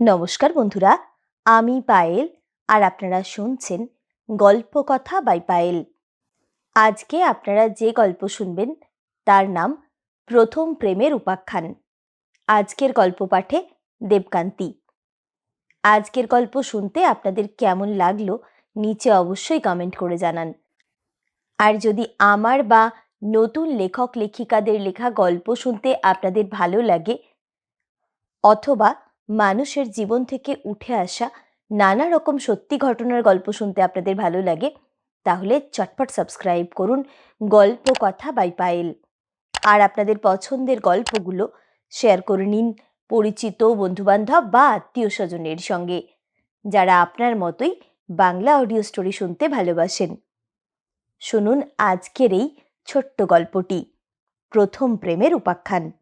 নমস্কার বন্ধুরা, আমি পায়েল আর আপনারা শুনছেন গল্প কথা বাই পায়েল। আজকে আপনারা যে গল্প শুনবেন, তার নাম প্রথম প্রেমের উপাখ্যান। আজকের গল্প পাঠে দেবকান্তি। আজকের গল্প শুনতে আপনাদের কেমন লাগল, নিচে অবশ্যই কমেন্ট করে জানান। আর যদি আমার বা নতুন লেখক লেখিকাদের লেখা গল্প শুনতে আপনাদের ভালো লাগে, অথবা মানুষের জীবন থেকে উঠে আসা নানা রকম সত্যি ঘটনার গল্প শুনতে আপনাদের ভালো লাগে, তাহলে চটপট সাবস্ক্রাইব করুন গল্প কথা বাই পায়েল। আর আপনাদের পছন্দের গল্পগুলো শেয়ার করে নিন পরিচিত বন্ধুবান্ধব বা আত্মীয় স্বজনের সঙ্গে, যারা আপনার মতোই বাংলা অডিও স্টোরি শুনতে ভালোবাসেন। শুনুন আজকের এই ছোট্ট গল্পটি, প্রথম প্রেমের উপাখ্যান।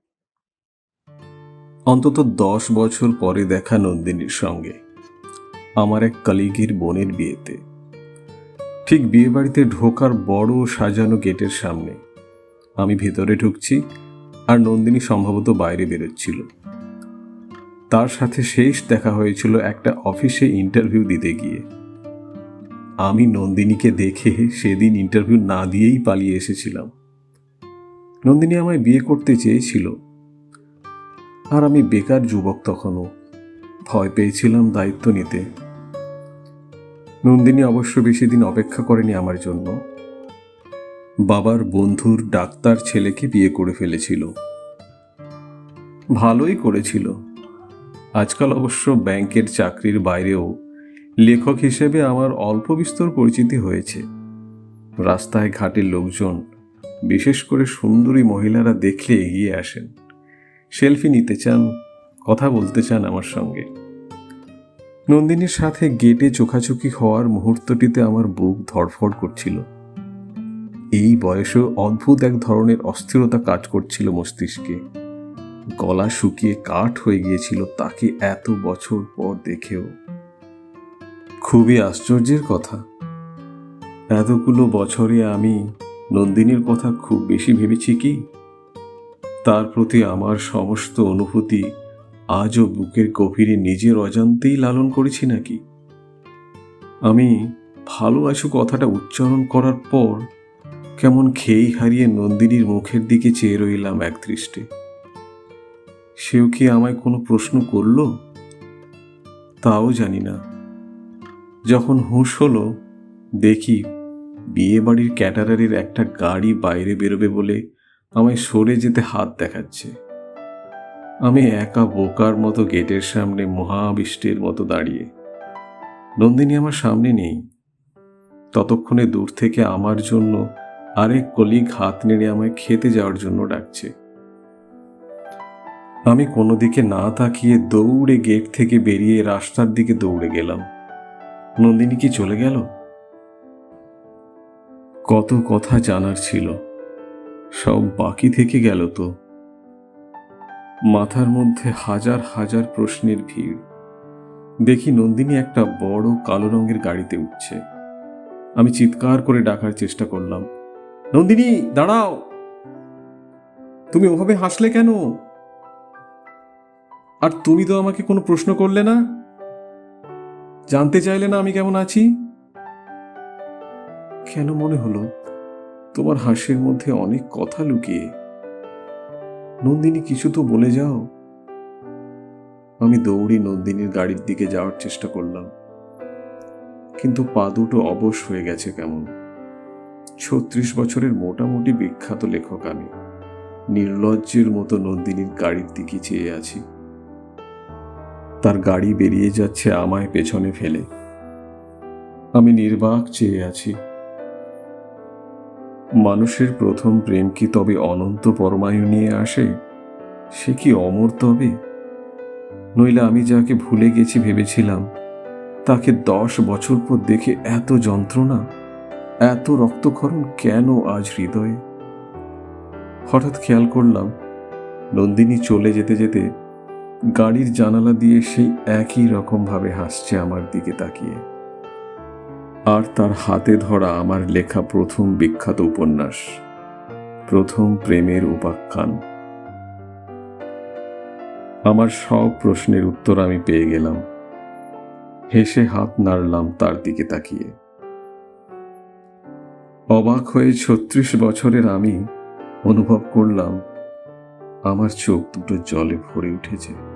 অন্তত দশ বছর পরে দেখা নন্দিনীর সঙ্গে। আমার এক কালিগির বোনের বিয়েতে। ঠিক বিয়ে বাড়িতে ঢোকার বড় সাজানো গেটের সামনে। আমি ভেতরে ঢুকছি আর নন্দিনী সম্ভবত বাইরে বেরোচ্ছিল। তার সাথে শেষ দেখা হয়েছিল একটা অফিসে ইন্টারভিউ দিতে গিয়ে। আমি নন্দিনীকে দেখে সেদিন ইন্টারভিউ না দিয়েই পালিয়ে এসেছিলাম। নন্দিনী আমায় বিয়ে করতে চেয়েছিল। আর আমি বেকার যুবক তখনও। ভয় পেয়েছিলাম দায়িত্ব নিতে। নন্দিনী অবশ্য বেশি দিন অপেক্ষা করেনি আমার জন্য। বাবার বন্ধুর ডাক্তার ছেলেকে বিয়ে করে ফেলেছিল। ভালোই করেছিল। আজকাল অবশ্য ব্যাংকের চাকরির বাইরেও লেখক হিসেবে আমার অল্প বিস্তর পরিচিতি হয়েছে। রাস্তায় ঘাটের লোকজন, বিশেষ করে সুন্দরী মহিলারা দেখলে এগিয়ে আসেন। সেলফি নিতে চান, কথা বলতে চান আমার সঙ্গে। নন্দিনীর সাথে গেটে চোখাচোখি হওয়ার মুহূর্তটিতে আমার বুক ধড়ফড় করছিল। এই বয়সে অদ্ভুত এক ধরনের অস্থিরতা কাজ করছিল মস্তিষ্কে। গলা শুকিয়ে কাঠ হয়ে গিয়েছিল তাকে এত বছর পর দেখেও। খুবই আশ্চর্যের কথা। এতগুলো বছরে আমি নন্দিনীর কথা খুব বেশি ভেবেছি কি? তার প্রতি আমার সমস্ত অনুভূতি আজও বুকের গভীরে নিজের অজান্তেই লালন করেছি নাকি? আমি ভালো আছো কথাটা উচ্চারণ করার পর কেমন খেই হারিয়ে নন্দিনীর মুখের দিকে চেয়ে রইলাম এক দৃষ্টে। সেও কি আমায় কোনো প্রশ্ন করল? তাও জানি না। যখন হুঁশ হলো, দেখি বিয়ে বাড়ির ক্যাটারারের একটা গাড়ি বাইরে বেরোবে বলে আমায় সরে যেতে হাত দেখাচ্ছে। আমি একা বোকার মতো গেটের সামনে মহাবিষ্টের মতো দাঁড়িয়ে। নন্দিনী আমার সামনে নেই। ততক্ষণে দূর থেকে আমার জন্য আরেক কলিগ হাত নেড়ে আমায় খেতে যাওয়ার জন্য ডাকছে। আমি কোনো দিকে না তাকিয়ে দৌড়ে গেট থেকে বেরিয়ে রাস্তার দিকে দৌড়ে গেলাম। নন্দিনী কি চলে গেল? কত কথা জানার ছিল। সব বাকি থেকে গেল তো। মাথার মধ্যে হাজার হাজার প্রশ্নের ভিড়। দেখি নন্দিনী একটা বড় কালো রঙের গাড়িতে উঠছে। আমি চিৎকার করে ডাকার চেষ্টা করলাম, নন্দিনী, দাঁড়াও! তুমি ওভাবে হাসলে কেন? আর তুমি তো আমাকে কোনো প্রশ্ন করলে না? জানতে চাইলে না আমি কেমন আছি? কেন মনে হলো তোমার হাসির মধ্যে অনেক কথা লুকিয়ে। নন্দিনী, কিছু তো বলে যাও। আমি দৌড়ি নন্দিনীর গাড়ির দিকে যাওয়ার চেষ্টা করলাম। কিন্তু পা দুটো অবশ হয়ে গেছে কেমন। ছত্রিশ বছরের মোটামুটি বিখ্যাত লেখক আমি। নির্লজ্জের মতো নন্দিনীর গাড়ির দিকে চেয়ে আছি। তার গাড়ি বেরিয়ে যাচ্ছে আমায় পেছনে ফেলে। আমি নির্বাক চেয়ে আছি। মানুষের প্রথম প্রেম কি তবে অনন্ত পরমায়ু নিয়ে আসে? সে কি অমর তবে? নইলে আমি যাকে ভুলে গেছি ভেবেছিলাম, তাকে দশ বছর পর দেখে এত যন্ত্রণা, এত রক্তক্ষরণ কেন আজ হৃদয়ে? হঠাৎ খেয়াল করলাম, নন্দিনী চলে যেতে যেতে গাড়ির জানালা দিয়ে সেই একই রকমভাবে হাসছে আমার দিকে তাকিয়ে। আর তার হাতে ধরা আমার লেখা প্রথম বিখ্যাত উপন্যাস, প্রথম প্রেমের উপাখ্যান। আমার সব প্রশ্নের উত্তর আমি পেয়ে গেলাম। হেসে হাত নাড়লাম তার দিকে তাকিয়ে। অবাক হয়ে ছত্রিশ বছরের আমি অনুভব করলাম, আমার চোখ দুটো জলে ভরে উঠেছে।